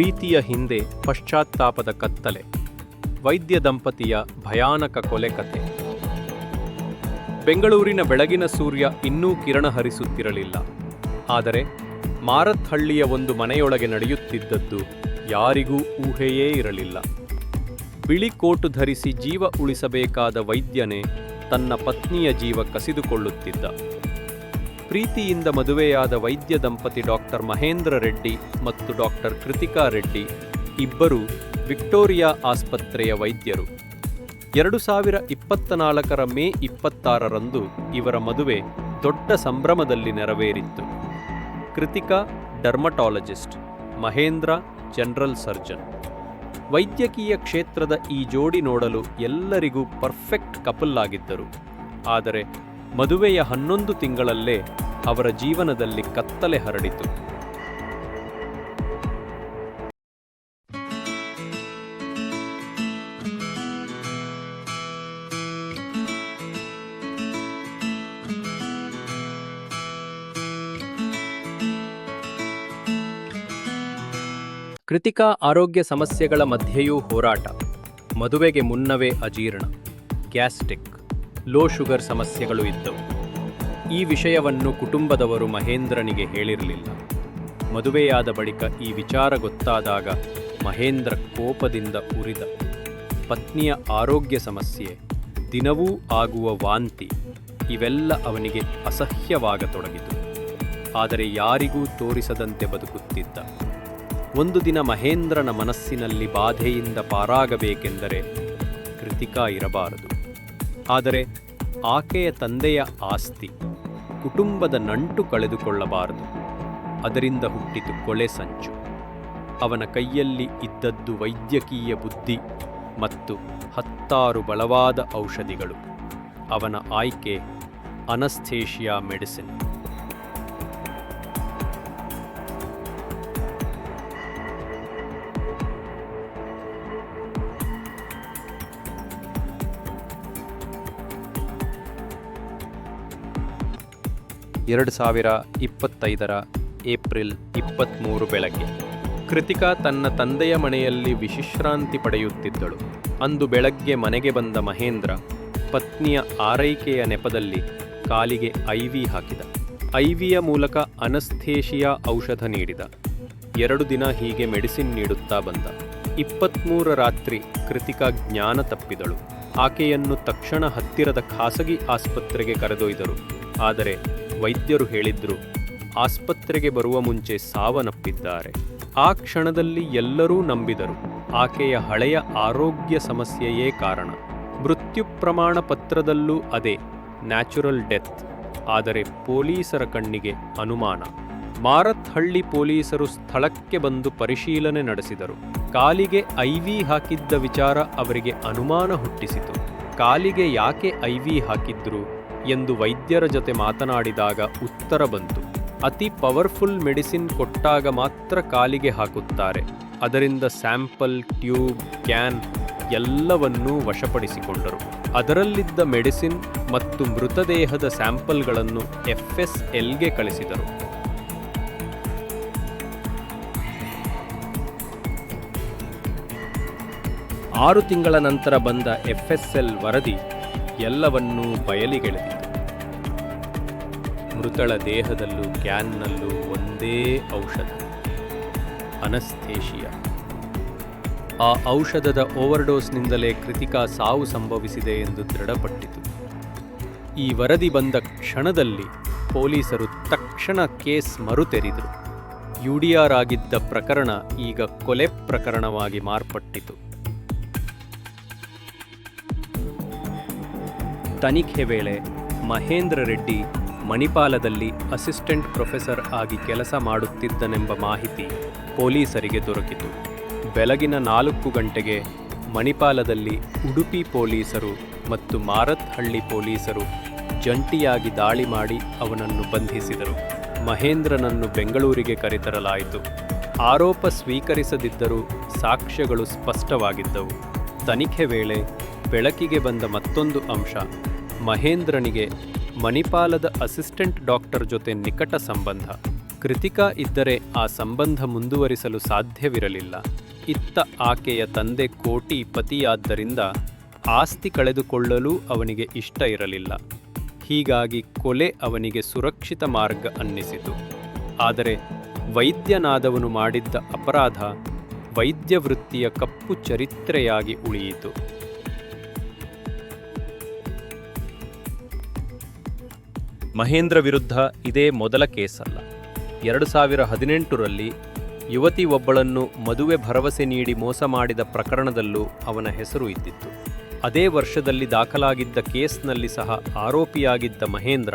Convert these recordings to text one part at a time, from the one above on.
ಪ್ರೀತಿಯ ಹಿಂದೆ ಪಶ್ಚಾತ್ತಾಪದ ಕತ್ತಲೆ, ವೈದ್ಯ ದಂಪತಿಯ ಭಯಾನಕ ಕೊಲೆ ಕತೆ. ಬೆಂಗಳೂರಿನ ಬೆಳಗಿನ ಸೂರ್ಯ ಇನ್ನೂ ಕಿರಣ ಹರಿಸುತ್ತಿರಲಿಲ್ಲ. ಆದರೆ ಮಾರತ್ಹಳ್ಳಿಯ ಒಂದು ಮನೆಯೊಳಗೆ ನಡೆಯುತ್ತಿದ್ದದ್ದು ಯಾರಿಗೂ ಊಹೆಯೇ ಇರಲಿಲ್ಲ. ಬಿಳಿ ಕೋಟು ಧರಿಸಿ ಜೀವ ಉಳಿಸಬೇಕಾದ ವೈದ್ಯನೇ ತನ್ನ ಪತ್ನಿಯ ಜೀವ ಕಸಿದುಕೊಳ್ಳುತ್ತಿದ್ದ. ಪ್ರೀತಿಯಿಂದ ಮದುವೆಯಾದ ವೈದ್ಯ ದಂಪತಿ ಡಾಕ್ಟರ್ ಮಹೇಂದ್ರ ರೆಡ್ಡಿ ಮತ್ತು ಡಾಕ್ಟರ್ ಕೃತಿಕಾ ರೆಡ್ಡಿ ಇಬ್ಬರು ವಿಕ್ಟೋರಿಯಾ ಆಸ್ಪತ್ರೆಯ ವೈದ್ಯರು. ಎರಡು ಸಾವಿರ ಇಪ್ಪತ್ತ ನಾಲ್ಕರ ಮೇ ಇಪ್ಪತ್ತಾರರಂದು ಇವರ ಮದುವೆ ದೊಡ್ಡ ಸಂಭ್ರಮದಲ್ಲಿ ನೆರವೇರಿತ್ತು. Krithika, dermatologist, Mahendra, general surgeon. ವೈದ್ಯಕೀಯ ಕ್ಷೇತ್ರದ ಈ ಜೋಡಿ ನೋಡಲು ಎಲ್ಲರಿಗೂ ಪರ್ಫೆಕ್ಟ್ ಕಪಲ್ ಆಗಿದ್ದರು. ಆದರೆ ಮದುವೆಯ ಹನ್ನೊಂದು ತಿಂಗಳಲ್ಲೇ ಅವರ ಜೀವನದಲ್ಲಿ ಕತ್ತಲೆ ಹರಡಿತು. ಕೃತಿಕಾ ಆರೋಗ್ಯ ಸಮಸ್ಯೆಗಳ ಮಧ್ಯೆಯೂ ಹೋರಾಟ. ಮದುವೆಗೆ ಮುನ್ನವೇ ಅಜೀರ್ಣ. ಗ್ಯಾಸ್ಟ್ರಿಕ್. ಲೋ ಶುಗರ್ ಸಮಸ್ಯೆಗಳು ಇದ್ದವು. ಈ ವಿಷಯವನ್ನು ಕುಟುಂಬದವರು ಮಹೇಂದ್ರನಿಗೆ ಹೇಳಿರಲಿಲ್ಲ. ಮದುವೆಯಾದ ಬಳಿಕ ಈ ವಿಚಾರ ಗೊತ್ತಾದಾಗ ಮಹೇಂದ್ರ ಕೋಪದಿಂದ ಉರಿದ. ಪತ್ನಿಯ ಆರೋಗ್ಯ ಸಮಸ್ಯೆ, ದಿನವೂ ಆಗುವ ವಾಂತಿ, ಇವೆಲ್ಲ ಅವನಿಗೆ ಅಸಹ್ಯವಾಗತೊಡಗಿತು. ಆದರೆ ಯಾರಿಗೂ ತೋರಿಸದಂತೆ ಬದುಕುತ್ತಿದ್ದ. ಒಂದು ದಿನ ಮಹೇಂದ್ರನ ಮನಸ್ಸಿನಲ್ಲಿ ಬಾಧೆಯಿಂದ ಪಾರಾಗಬೇಕೆಂದರೆ ಕೃತಿಕಾ ಇರಬಾರದು. ಆದರೆ ಆಕೆಯ ತಂದೆಯ ಆಸ್ತಿ ಕುಟುಂಬದ ನಂಟು ಕಳೆದುಕೊಳ್ಳಬಾರದು. ಅದರಿಂದ ಹುಟ್ಟಿತು ಕೊಳೆ ಸಂಚು. ಅವನ ಕೈಯಲ್ಲಿ ಇದ್ದದ್ದು ವೈದ್ಯಕೀಯ ಬುದ್ಧಿ ಮತ್ತು ಹತ್ತಾರು ಬಲವಾದ ಔಷಧಿಗಳು. ಅವನ ಆಯ್ಕೆ ಅನಸ್ಥೇಷಿಯಾ ಮೆಡಿಸಿನ್. ಎರಡು ಸಾವಿರ ಇಪ್ಪತ್ತೈದರ ಏಪ್ರಿಲ್ ಇಪ್ಪತ್ತ್ಮೂರು ಬೆಳಗ್ಗೆ. ಕೃತಿಕಾ ತನ್ನ ತಂದೆಯ ಮನೆಯಲ್ಲಿ ವಿಶ್ರಾಂತಿ ಪಡೆಯುತ್ತಿದ್ದಳು. ಅಂದು ಬೆಳಗ್ಗೆ ಮನೆಗೆ ಬಂದ ಮಹೇಂದ್ರ ಪತ್ನಿಯ ಆರೈಕೆಯ ನೆಪದಲ್ಲಿ ಕಾಲಿಗೆ ಐವಿ ಹಾಕಿದ. ಐವಿಯ ಮೂಲಕ ಅನಸ್ಥೇಶಿಯಾ ಔಷಧ ನೀಡಿದ. ಎರಡು ದಿನ ಹೀಗೆ ಮೆಡಿಸಿನ್ ನೀಡುತ್ತಾ ಬಂದ. ಇಪ್ಪತ್ತ್ಮೂರ ರಾತ್ರಿ ಕೃತಿಕಾ ಜ್ಞಾನ ತಪ್ಪಿದಳು. ಆಕೆಯನ್ನು ತಕ್ಷಣ ಹತ್ತಿರದ ಖಾಸಗಿ ಆಸ್ಪತ್ರೆಗೆ ಕರೆದೊಯ್ದರು. ಆದರೆ ವೈದ್ಯರು ಹೇಳಿದ್ರು, ಆಸ್ಪತ್ರೆಗೆ ಬರುವ ಮುಂಚೆ ಸಾವನ್ನಪ್ಪಿದ್ದಾರೆ. ಆ ಕ್ಷಣದಲ್ಲಿ ಎಲ್ಲರೂ ನಂಬಿದರು. ಆಕೆಯ ಹಳೆಯ ಆರೋಗ್ಯ ಸಮಸ್ಯೆಯೇ ಕಾರಣ. ಮೃತ್ಯು ಪ್ರಮಾಣ ಪತ್ರದಲ್ಲೂ ಅದೇ, ನ್ಯಾಚುರಲ್ ಡೆತ್. ಆದರೆ ಪೊಲೀಸರ ಕಣ್ಣಿಗೆ ಅನುಮಾನ. ಮಾರತ್ಹಳ್ಳಿ ಪೊಲೀಸರು ಸ್ಥಳಕ್ಕೆ ಬಂದು ಪರಿಶೀಲನೆ ನಡೆಸಿದರು. ಕಾಲಿಗೆ ಐವಿ ಹಾಕಿದ್ದ ವಿಚಾರ ಅವರಿಗೆ ಅನುಮಾನ ಹುಟ್ಟಿಸಿತು. ಕಾಲಿಗೆ ಯಾಕೆ ಐವಿ ಹಾಕಿದ್ರು? ಎಂದು ವೈದ್ಯರ ಜೊತೆ ಮಾತನಾಡಿದಾಗ ಉತ್ತರ ಬಂತು. ಅತಿ ಪವರ್ಫುಲ್ ಮೆಡಿಸಿನ್ ಕೊಟ್ಟಾಗ ಮಾತ್ರ ಕಾಲಿಗೆ ಹಾಕುತ್ತಾರೆ. ಅದರಿಂದ ಸ್ಯಾಂಪಲ್, ಟ್ಯೂಬ್, ಕ್ಯಾನ್ ಎಲ್ಲವನ್ನೂ ವಶಪಡಿಸಿಕೊಂಡರು. ಅದರಲ್ಲಿದ್ದ ಮೆಡಿಸಿನ್ ಮತ್ತು ಮೃತದೇಹದ ಸ್ಯಾಂಪಲ್ಗಳನ್ನು ಎಫ್ಎಸ್ಎಲ್ಗೆ ಕಳಿಸಿದರು. ಆರು ತಿಂಗಳ ನಂತರ ಬಂದ ಎಫ್ಎಸ್ಎಲ್ ವರದಿ ಎಲ್ಲವನ್ನೂ ಬಯಲಿಗೆಳೆದಿತು ಮೃತಳ ದೇಹದಲ್ಲೂ ಕ್ಯಾನ್ನಲ್ಲೂ ಒಂದೇ ಔಷಧ, ಅನಸ್ಥೇಷಿಯಾ. ಆ ಔಷಧದ ಓವರ್ಡೋಸ್ನಿಂದಲೇ ಕೃತಿಕಾ ಸಾವು ಸಂಭವಿಸಿದೆ ಎಂದು ದೃಢಪಟ್ಟಿತು. ಈ ವರದಿ ಬಂದ ಕ್ಷಣದಲ್ಲಿ ಪೊಲೀಸರು ತಕ್ಷಣ ಕೇಸ್ ಮರುತೆರಿದರು. ಯುಡಿಆರ್ ಆಗಿದ್ದ ಪ್ರಕರಣ ಈಗ ಕೊಲೆ ಪ್ರಕರಣವಾಗಿ ಮಾರ್ಪಟ್ಟಿತು. ತನಿಖೆ ವೇಳೆ ಮಹೇಂದ್ರ ರೆಡ್ಡಿ ಮಣಿಪಾಲದಲ್ಲಿ ಅಸಿಸ್ಟೆಂಟ್ ಪ್ರೊಫೆಸರ್ ಆಗಿ ಕೆಲಸ ಮಾಡುತ್ತಿದ್ದನೆಂಬ ಮಾಹಿತಿ ಪೊಲೀಸರಿಗೆ ದೊರಕಿತು. ಬೆಳಗಿನ ನಾಲ್ಕು ಗಂಟೆಗೆ ಮಣಿಪಾಲದಲ್ಲಿ ಉಡುಪಿ ಪೊಲೀಸರು ಮತ್ತು ಮಾರತ್ಹಳ್ಳಿ ಪೊಲೀಸರು ಜಂಟಿಯಾಗಿ ದಾಳಿ ಮಾಡಿ ಅವನನ್ನು ಬಂಧಿಸಿದರು. ಮಹೇಂದ್ರನನ್ನು ಬೆಂಗಳೂರಿಗೆ ಕರೆತರಲಾಯಿತು. ಆರೋಪ ಸ್ವೀಕರಿಸದಿದ್ದರೂ ಸಾಕ್ಷ್ಯಗಳು ಸ್ಪಷ್ಟವಾಗಿದ್ದವು. ತನಿಖೆ ವೇಳೆ ಬೆಳಕಿಗೆ ಬಂದ ಮತ್ತೊಂದು ಅಂಶ ಮಹೇಂದ್ರನಿಗೆ ಮಣಿಪಾಲದ ಅಸಿಸ್ಟೆಂಟ್ ಡಾಕ್ಟರ್ ಜೊತೆ ನಿಕಟ ಸಂಬಂಧ. ಕೃತಿಕಾ ಇದ್ದರೆ ಆ ಸಂಬಂಧ ಮುಂದುವರಿಸಲು ಸಾಧ್ಯವಿರಲಿಲ್ಲ. ಇತ್ತ ಆಕೆಯ ತಂದೆ ಕೋಟಿ ಪತಿಯಾದ್ದರಿಂದ ಆಸ್ತಿ ಕಳೆದುಕೊಳ್ಳಲೂ ಅವನಿಗೆ ಇಷ್ಟ ಇರಲಿಲ್ಲ. ಹೀಗಾಗಿ ಕೊಲೆ ಅವನಿಗೆ ಸುರಕ್ಷಿತ ಮಾರ್ಗ ಅನ್ನಿಸಿತು. ಆದರೆ ವೈದ್ಯನಾದವನು ಮಾಡಿದ್ದ ಅಪರಾಧ ವೈದ್ಯ ವೃತ್ತಿಯ ಕಪ್ಪು ಚರಿತ್ರೆಯಾಗಿ ಉಳಿಯಿತು. ಮಹೇಂದ್ರ ವಿರುದ್ಧ ಇದೇ ಮೊದಲ ಕೇಸಲ್ಲ. ಎರಡು ಸಾವಿರ ಹದಿನೆಂಟರಲ್ಲಿ ಯುವತಿ ಒಬ್ಬಳನ್ನು ಮದುವೆ ಭರವಸೆ ನೀಡಿ ಮೋಸ ಮಾಡಿದ ಪ್ರಕರಣದಲ್ಲೂ ಅವನ ಹೆಸರು ಇದ್ದಿತ್ತು. ಅದೇ ವರ್ಷದಲ್ಲಿ ದಾಖಲಾಗಿದ್ದ ಕೇಸ್ನಲ್ಲಿ ಸಹ ಆರೋಪಿಯಾಗಿದ್ದ ಮಹೇಂದ್ರ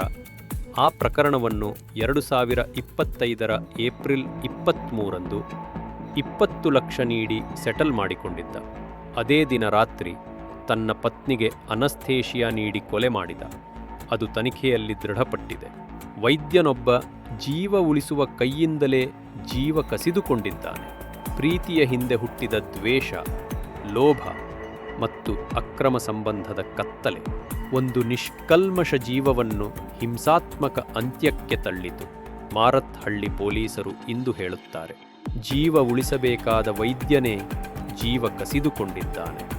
ಆ ಪ್ರಕರಣವನ್ನು ಎರಡು ಸಾವಿರ ಇಪ್ಪತ್ತೈದರ ಏಪ್ರಿಲ್ ಇಪ್ಪತ್ತ್ಮೂರಂದು ಇಪ್ಪತ್ತು ಲಕ್ಷ ನೀಡಿ ಸೆಟಲ್ ಮಾಡಿಕೊಂಡಿದ್ದ. ಅದೇ ದಿನ ರಾತ್ರಿ ತನ್ನ ಪತ್ನಿಗೆ ಅನಸ್ಥೇಷಿಯಾ ನೀಡಿ ಕೊಲೆ ಮಾಡಿದ. ಅದು ತನಿಖೆಯಲ್ಲಿ ದೃಢಪಟ್ಟಿದೆ. ವೈದ್ಯನೊಬ್ಬ ಜೀವ ಉಳಿಸುವ ಕೈಯಿಂದಲೇ ಜೀವ ಕಸಿದುಕೊಂಡಿದ್ದಾನೆ. ಪ್ರೀತಿಯ ಹಿಂದೆ ಹುಟ್ಟಿದ ದ್ವೇಷ, ಲೋಭ ಮತ್ತು ಅಕ್ರಮ ಸಂಬಂಧದ ಕತ್ತಲೆ ಒಂದು ನಿಷ್ಕಲ್ಮಶ ಜೀವವನ್ನು ಹಿಂಸಾತ್ಮಕ ಅಂತ್ಯಕ್ಕೆ ತಳ್ಳಿತು. ಮಾರತ್ಹಳ್ಳಿ ಪೊಲೀಸರು ಇಂದು ಹೇಳುತ್ತಾರೆ, ಜೀವ ಉಳಿಸಬೇಕಾದ ವೈದ್ಯನೇ ಜೀವ ಕಸಿದುಕೊಂಡಿದ್ದಾನೆ.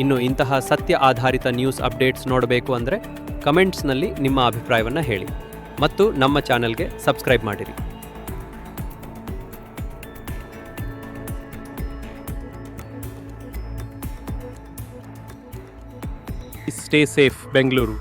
ಇನ್ನು ಇಂತಹ ಸತ್ಯ ಆಧಾರಿತ ನ್ಯೂಸ್ ಅಪ್ಡೇಟ್ಸ್ ನೋಡಬೇಕು ಅಂದರೆ ಕಮೆಂಟ್ಸ್ನಲ್ಲಿ ನಿಮ್ಮ ಅಭಿಪ್ರಾಯವನ್ನು ಹೇಳಿ. ಮತ್ತು ನಮ್ಮ ಚಾನಲ್ಗೆ ಸಬ್ಸ್ಕ್ರೈಬ್ ಮಾಡಿರಿ. Stay safe Bengaluru